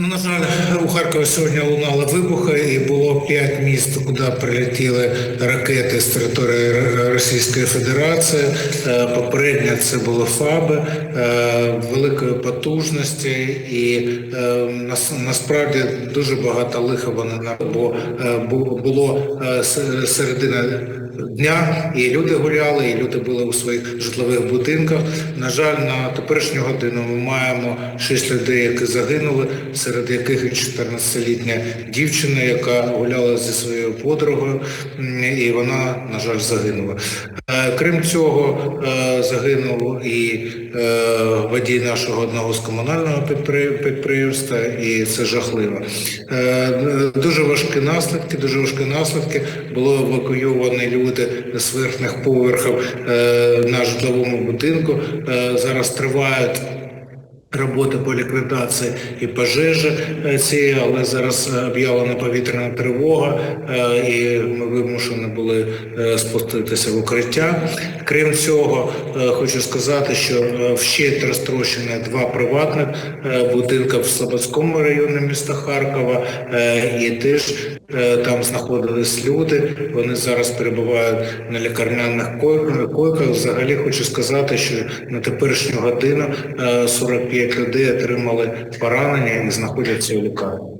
Ну, На жаль, у Харкові сьогодні лунали вибухи і було п'ять міст, куди прилетіли ракети з території Російської Федерації. Е, Попередньо це були ФАБи е, великої потужності, і е, насправді дуже багато лиха вони бо було середина дня, і люди гуляли, і люди були у своїх житлових будинках. На жаль, на теперішню годину ми маємо шість людей, які загинули, серед яких і 14-літня дівчина, яка гуляла зі своєю подругою, і вона, на жаль, загинула. Е, Крім цього, е, загинув і е, водій нашого одного з комунального підприємства, і це жахливо. Дуже важкі наслідки, дуже важкі наслідки. Було евакуйовані люди з верхніх поверхів е, на житловому будинку. Е, Зараз тривають роботи по ліквідації і пожежі е, цієї, але зараз об'явлена повітряна тривога, і ми вимушені були спуститися в укриття. Крім цього, хочу сказати, що вщент розтрощені два приватних будинки в Слободському районі міста Харкова, і теж там знаходились люди. Вони зараз перебувають на лікарняних койках. Взагалі хочу сказати, що на теперішню годину е, 45 людей отримали поранення і знаходяться у лікарні.